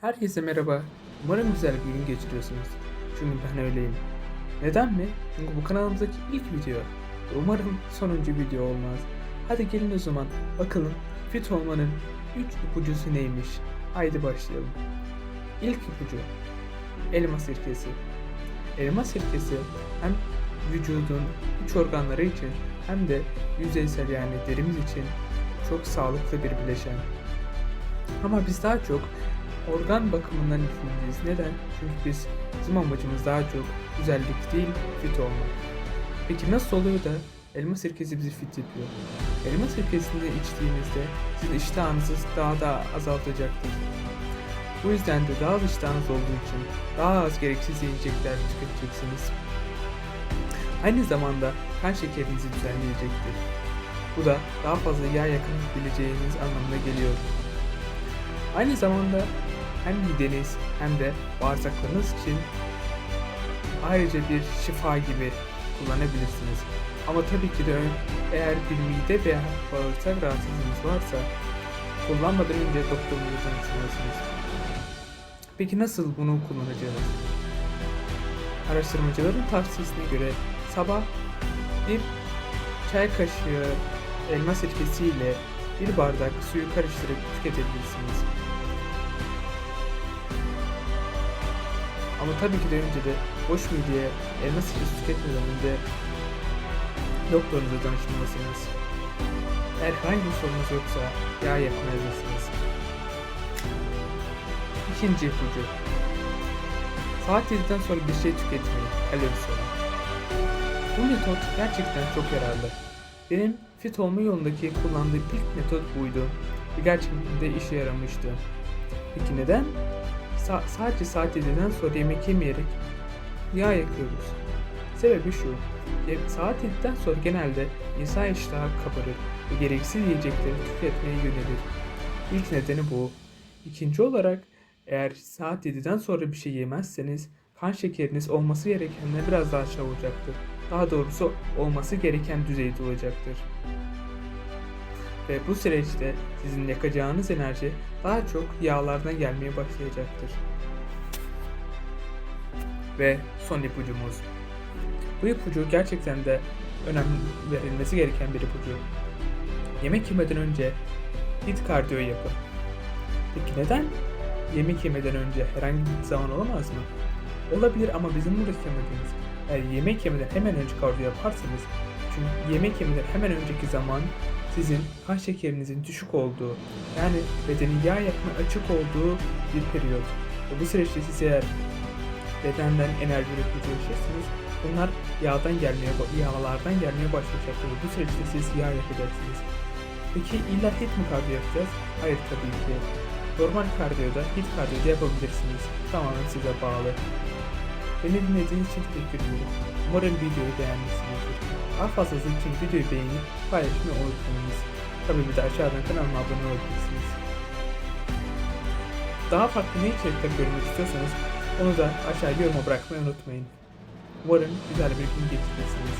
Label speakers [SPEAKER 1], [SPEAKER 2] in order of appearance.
[SPEAKER 1] Herkese merhaba. Umarım güzel bir gün geçiriyorsunuz. Çünkü ben öyleyim. Neden mi? Çünkü bu kanalımızdaki ilk video. Umarım sonuncu video olmaz. Hadi gelin o zaman bakalım fit olmanın 3 ipucusu neymiş? Haydi başlayalım. İlk ipucu. Elma sirkesi. Elma sirkesi hem vücudun iç organları için hem de yüzeysel yani derimiz için çok sağlıklı bir bileşen. Ama biz daha çok organ bakımından ilgiliyiz. Neden? Çünkü biz bizim amacımız daha çok güzellik değil, fit olmak. Peki nasıl oluyor da elma sirkesi bizi fit yapıyor? Elma sirkesini içtiğinizde sizin iştahınızı daha da azaltacaktır. Bu yüzden de daha az iştahınız olduğu için daha az gereksiz yiyecekler tüketeceksiniz. Aynı zamanda kan şekerinizi düzenleyecektir. Bu da daha fazla yağ yakınabileceğiniz anlamına geliyor. Aynı zamanda hem mideniz hem de bağırsaklarınız için ayrıca bir şifa gibi kullanabilirsiniz. Ama tabii ki de eğer bir mide veya bağırsak rahatsızlığınız varsa kullanmadan önce doktorunuzu danışmalısınız. Peki nasıl bunu kullanacağız? Araştırmacıların tavsiyesine göre sabah bir çay kaşığı elma sirkesiyle bir bardak suyu karıştırıp tüketebilirsiniz. Ama tabii ki de önce de boş mideye elma sirkesi tüketmeden önce doktorunuza danışmalısınız. Herhangi bir sorunuz yoksa yağ yakmayabilirsiniz. İkinci ipucu. Saat 7'den sonra bir şey tüketmeyin, kalorisi olan. Bu metot gerçekten çok yararlı. Benim fit olma yolundaki kullandığım ilk metot buydu. Ve gerçekten de işe yaramıştı. Peki neden? Sa- sadece saat 7'den sonra yemek yemeyerek yağ yakıyoruz. Sebebi şu. ye- Saat 7'den sonra genelde insan iştahı kabarır ve gereksiz yiyecekleri tüketmeye yönelir. İlk nedeni bu. İkinci olarak eğer saat 7'den sonra bir şey yemezseniz kan şekeriniz olması gerekenle biraz daha aşağı olacaktır. Daha doğrusu olması gereken düzeyde olacaktır. Ve bu süreçte sizin yakacağınız enerji daha çok yağlardan gelmeye başlayacaktır. Ve son ipucumuz. Bu ipucu gerçekten de önem verilmesi gereken bir ipucu. Yemek yemeden önce hit kardiyo yapın. Peki neden? Yemek yemeden önce herhangi bir zaman olamaz mı? Olabilir ama bizim buradaki amacımız eğer yemek yemeden hemen önce kardiyo yaparsanız çünkü yemek yemeden hemen önceki zaman sizin kan şekerinizin düşük olduğu yani bedenin yağ yakma açık olduğu bir periyot. Ve bu süreçte siz eğer bedenden enerji üretmeye çalışırsanız bunlar yağdan gelmeye, yağlardan gelmeye başlayacaktır. Bu süreçte siz yağ yakacaksınız. Peki illa hit mi kardiyo yapacağız? Hayır tabii ki. Normal kardiyoda, hit kardiyoda yapabilirsiniz. Tamamen size bağlı. Beni dinlediğiniz için teşekkür ederim. Umarım videoyu beğenmişsinizdir. Daha fazlası için videoyu beğenip paylaşmayı unutmayınız. Tabii bir de aşağıdan kanalıma abone olabilirsiniz. Daha farklı ne içerikler görmek istiyorsanız onu da aşağıya yoruma bırakmayı unutmayın. Umarım güzel bir gün geçirirsiniz.